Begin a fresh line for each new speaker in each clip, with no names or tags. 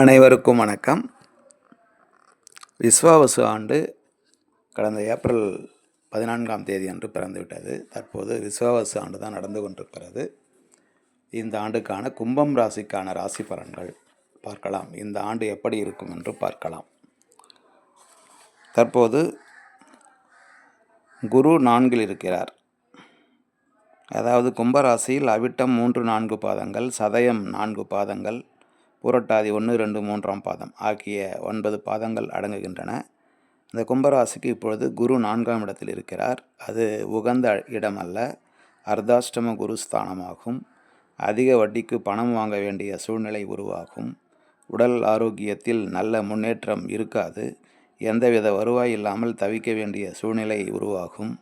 அனைவருக்கும் வணக்கம். விஸ்வாவசு ஆண்டு கடந்த ஏப்ரல் பதினான்காம் தேதி அன்று பிறந்துவிட்டது. தற்போது விஸ்வாவசு ஆண்டு தான் நடந்து கொண்டிருக்கிறது. இந்த ஆண்டுக்கான கும்பம் ராசிக்கான ராசி பலன்கள் பார்க்கலாம். இந்த ஆண்டு எப்படி இருக்கும் என்று பார்க்கலாம். தற்போது குரு நான்கில் இருக்கிறார். அதாவது கும்பராசியில் அவிட்டம் மூன்று நான்கு பாதங்கள் சதயம் நான்கு பாதங்கள் பூரட்டாதி ஒன்று ரெண்டு மூன்றாம் பாதம் ஆகிய ஒன்பது பாதங்கள் அடங்குகின்றன. இந்த கும்பராசிக்கு இப்பொழுது குரு நான்காம் இடத்தில் இருக்கிறார். அது உகந்த இடம் அல்ல. அர்த்தாஷ்டம குரு ஸ்தானமாகும். அதிக வட்டிக்கு பணம் வாங்க வேண்டிய சூழ்நிலை உருவாகும். உடல் ஆரோக்கியத்தில் நல்ல முன்னேற்றம் இருக்காது. எந்தவித வருவாய் இல்லாமல் தவிக்க வேண்டிய சூழ்நிலை உருவாகும்.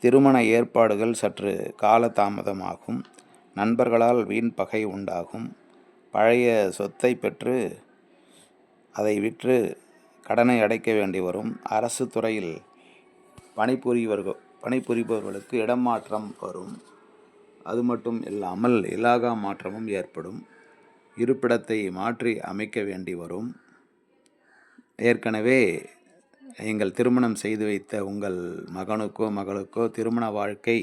திருமண ஏற்பாடுகள் சற்று காலதாமதமாகும். நண்பர்களால் வீண் பகை உண்டாகும். பழைய சொத்தை பெற்று அதை விற்று கடனை அடைக்க வேண்டி வரும். அரசு துறையில் பணிபுரியவர்கள் பணிபுரிபவர்களுக்கு இடமாற்றம் வரும். அது மட்டும் இல்லாமல் இலாகா மாற்றமும் ஏற்படும். இருப்பிடத்தை மாற்றி அமைக்க வேண்டி வரும். ஏற்கனவே நீங்கள் திருமணம் செய்து வைத்த உங்கள் மகனுக்கோ மகளுக்கோ திருமண வாழ்க்கை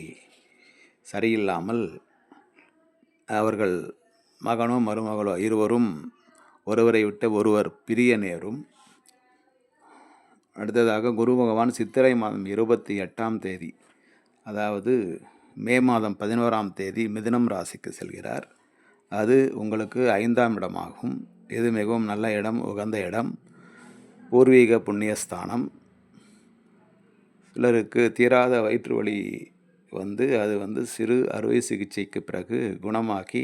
சரியில்லாமல் அவர்கள் மகனோ மருமகளோ இருவரும் ஒருவரை விட்டு ஒருவர் பிரிய நேரும் அடுத்ததாக குரு பகவான் சித்திரை மாதம் இருபத்தி எட்டாம் தேதி அதாவது மே மாதம் பதினோராம் தேதி மிதுனம் ராசிக்கு செல்கிறார். அது உங்களுக்கு ஐந்தாம் இடமாகும். இது மிகவும் நல்ல இடம் உகந்த இடம் பூர்வீக புண்ணியஸ்தானம். சிலருக்கு தீராத வயிற்று வலி வந்து அது வந்து சிறு அறுவை சிகிச்சைக்கு பிறகு குணமாக்கி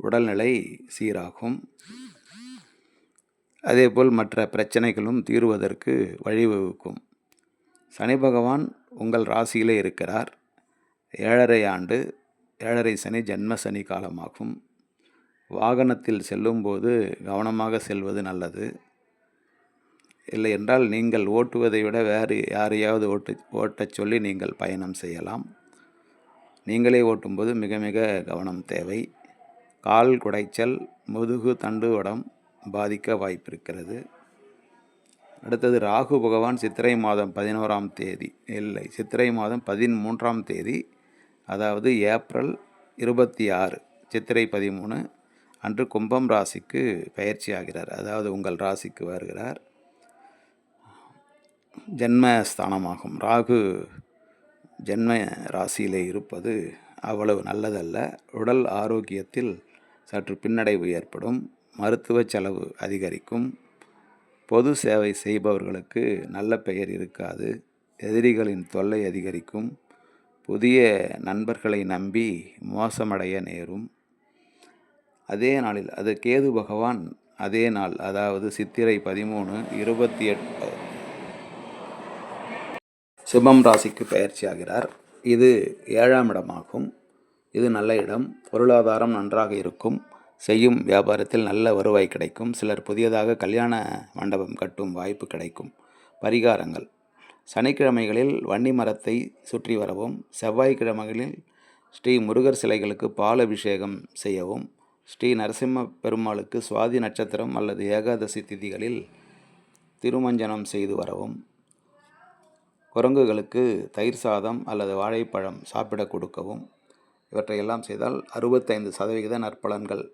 உடல்நிலை சீராகும். அதேபோல் மற்ற பிரச்சனைகளும் தீர்வதற்கு வழிவகுக்கும். சனி பகவான் உங்கள் ராசியிலே இருக்கிறார். ஏழரை ஆண்டு ஏழரை சனி ஜென்ம சனி காலமாகும். வாகனத்தில் செல்லும்போது கவனமாக செல்வது நல்லது. இல்லை என்றால் நீங்கள் ஓட்டுவதை விட வேறு யாரையாவது ஓட்டு ஓட்டச் சொல்லி நீங்கள் பயணம் செய்யலாம். நீங்களே ஓட்டும்போது மிக மிக கவனம் தேவை. கால் குடைச்சல் முதுகு தண்டுவடம் பாதிக்க வாய்ப்பிருக்கிறது. அடுத்தது ராகு பகவான் சித்திரை மாதம் பதினோராம் தேதி இல்லை சித்திரை மாதம் பதிமூன்றாம் தேதி அதாவது ஏப்ரல் இருபத்தி ஆறு சித்திரை பதிமூணு அன்று கும்பம் ராசிக்கு பயிற்சி ஆகிறார் அதாவது உங்கள் ராசிக்கு வருகிறார். ஜென்மஸ்தானமாகும். ராகு ஜென்ம ராசியிலே இருப்பது அவ்வளவு நல்லதல்ல. உடல் ஆரோக்கியத்தில் சற்று பின்னடைவு ஏற்படும் மருத்துவ செலவு அதிகரிக்கும். பொது சேவை செய்பவர்களுக்கு நல்ல பெயர் இருக்காது எதிரிகளின் தொல்லை அதிகரிக்கும். புதிய நண்பர்களை நம்பி மோசமடைய நேரும். அதே நாளில் அது கேது பகவான் அதே நாள் அதாவது சித்திரை பதிமூணு இருபத்தி எட்டு சிம்மம் ராசிக்கு பயிற்சி ஆகிறார் இது ஏழாம் இடமாகும். இது நல்ல இடம். பொருளாதாரம் நன்றாக இருக்கும். செய்யும் வியாபாரத்தில் நல்ல வருவாய் கிடைக்கும். சிலர் புதியதாக கல்யாண மண்டபம் கட்டும் வாய்ப்பு கிடைக்கும். பரிகாரங்கள். சனிக்கிழமைகளில் வன்னி மரத்தை சுற்றி வரவும் செவ்வாய்க்கிழமைகளில் ஸ்ரீ முருகர் சிலைகளுக்கு பால் அபிஷேகம் செய்யவும் ஸ்ரீ நரசிம்ம பெருமாளுக்கு சுவாதி நட்சத்திரம் அல்லது ஏகாதசி திதிகளில் திருமஞ்சனம் செய்து வரவும் குரங்குகளுக்கு தயிர் சாதம் அல்லது வாழைப்பழம் சாப்பிட கொடுக்கவும் இவற்றையெல்லாம் செய்தால் அறுபத்தைந்து சதவிகித நற்பலன்கள்.